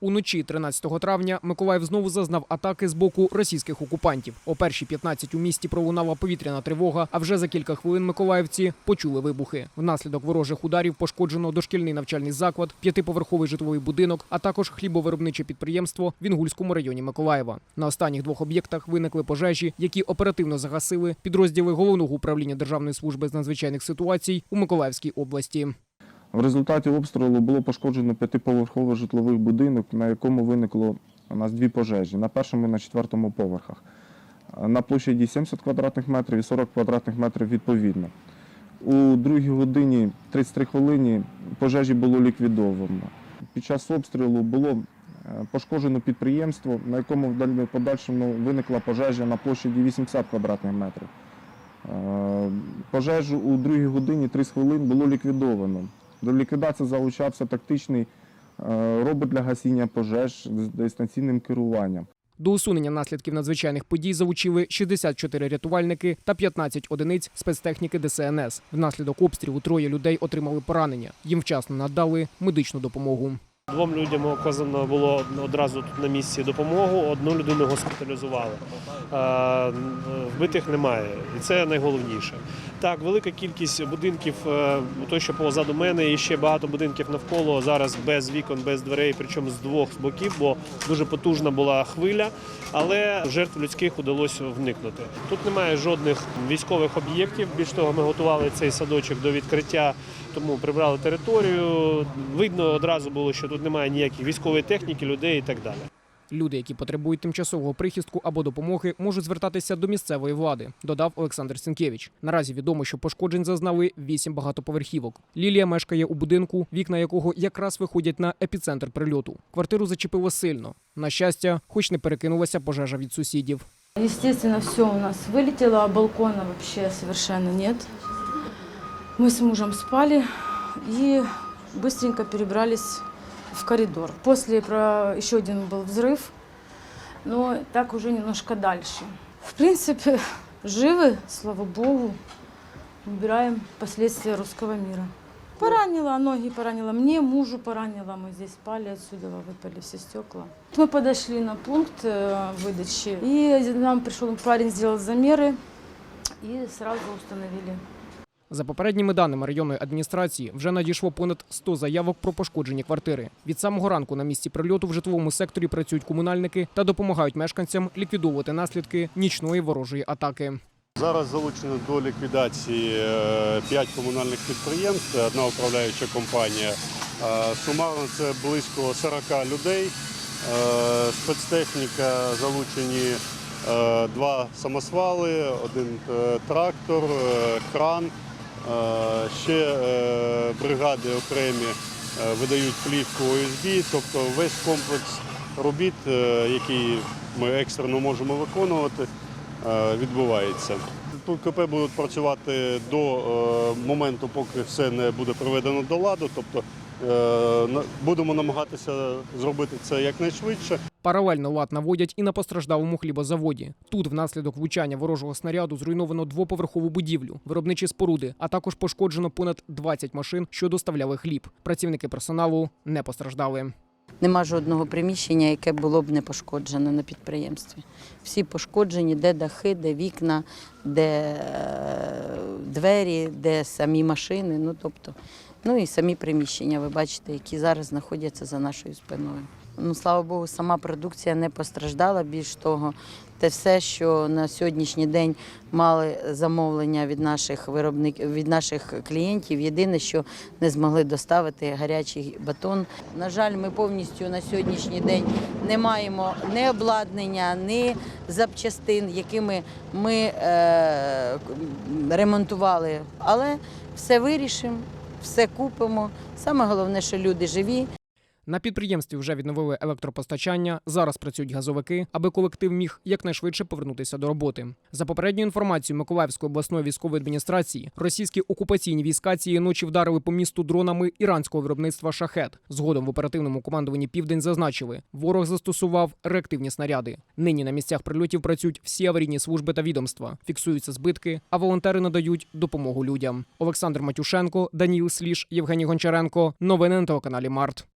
Уночі 13 травня Миколаїв знову зазнав атаки з боку російських окупантів. О першій 15 у місті пролунала повітряна тривога. А вже за кілька хвилин миколаївці почули вибухи. Внаслідок ворожих ударів пошкоджено дошкільний навчальний заклад, п'ятиповерховий житловий будинок, а також хлібовиробниче підприємство в Інгульському районі Миколаєва. На останніх двох об'єктах виникли пожежі, які оперативно загасили підрозділи головного управління Державної служби з надзвичайних ситуацій у Миколаївській області. В результаті обстрілу було пошкоджено п'ятиповерховий житловий будинок, на якому виникло у нас дві пожежі на першому і на четвертому поверхах. На площаді 70 квадратних метрів і 40 квадратних метрів відповідно. У другій годині 33 хвилині пожежі було ліквідовано. Під час обстрілу було е, пошкоджено підприємство, на якому в подальшому виникла пожежа на площаді 80 квадратних метрів. Е, Пожежу у другій годині 30 хвилин було ліквідовано. До ліквідації залучався тактичний е, робот для гасіння пожеж з дистанційним керуванням. До усунення наслідків надзвичайних подій залучили 64 рятувальники та 15 одиниць спецтехніки ДСНС. Внаслідок обстрілу троє людей отримали поранення. Їм вчасно надали медичну допомогу. Двом людям оказано було одразу тут на місці допомогу, одну людину госпіталізували. Е, Вбитих немає, і це найголовніше. Так, велика кількість будинків, е, той, що позаду мене, і ще багато будинків навколо зараз без вікон, без дверей, причому з двох боків, бо дуже потужна була хвиля, але жертв людських удалося вникнути. Тут немає жодних військових об'єктів. Більш того, ми готували цей садочок до відкриття, тому прибрали територію. Видно одразу було, що тут немає ніяких військової техніки, людей і так далі. Люди, які потребують тимчасового прихистку або допомоги, можуть звертатися до місцевої влади, додав Олександр Сінкевич. Наразі відомо, що пошкоджень зазнали вісім багатоповерхівок. Лілія мешкає у будинку, вікна якого якраз виходять на епіцентр прильоту. Квартиру зачепило сильно. На щастя, хоч не перекинулася пожежа від сусідів. Естественно, все у нас вылетело, а балкона вообще совершенно нет. Мы с мужем спали и быстренько перебрались в коридор. После про еще один был взрыв, но так уже немножко дальше. В принципе, живы, слава богу, убираем последствия русского мира. Поранила, ноги поранила мне, мужу поранила. Мы здесь спали, отсюда выпали все стекла. Мы подошли на пункт э, выдачи, и нам пришел парень, сделал замеры, и сразу установили За попередніми даними районної адміністрації, вже надійшло понад 100 заявок про пошкоджені квартири. Від самого ранку на місці прильоту в житловому секторі працюють комунальники та допомагають мешканцям ліквідовувати наслідки нічної ворожої атаки. Зараз залучено до ліквідації 5 комунальних підприємств, одна управляюча компанія. Е, Сумарно це близько 40 людей. Е, Спецтехніка залучені е, два самосвали, один е, трактор, е, кран. Е, Ще е, бригади окремі е, видають плівку ОСБ, тобто весь комплекс робіт, який ми екстрено можемо виконувати, відбувається. Тут КП будуть працювати до моменту, поки все не буде приведено до ладу. Тобто будемо намагатися зробити це якнайшвидше. Паралельно лад наводять і на постраждалому хлібозаводі. Тут внаслідок влучання ворожого снаряду зруйновано двоповерхову будівлю, виробничі споруди, а також пошкоджено понад 20 машин, що доставляли хліб. Працівники персоналу не постраждали. Нема жодного приміщення, яке було б не пошкоджено на підприємстві. Всі пошкоджені, де дахи, де вікна, де е, двері, де самі машини. Ну тобто, ну і самі приміщення, ви бачите, які зараз знаходяться за нашою спиною. Ну, слава Богу, сама продукція не постраждала. Більш того, те все, що на сьогоднішній день мали замовлення від наших виробників, від наших клієнтів. Єдине, що не змогли доставити гарячий батон. На жаль, ми повністю на сьогоднішній день не маємо ні обладнання, ні запчастин, якими ми е, ремонтували. Але все вирішимо, все купимо. Саме головне, що люди живі. На підприємстві вже відновили електропостачання. Зараз працюють газовики, аби колектив міг якнайшвидше повернутися до роботи. За попередньою інформацією Миколаївської обласної військової адміністрації, російські окупаційні війська цієї ночі вдарили по місту дронами іранського виробництва шахет. Згодом в оперативному командуванні Південь зазначили, ворог застосував реактивні снаряди. Нині на місцях прильотів працюють всі аварійні служби та відомства, фіксуються збитки, а волонтери надають допомогу людям. Олександр Матюшенко, Даніл Сліш, Євгеній Гончаренко. Новини на телеканалі Март.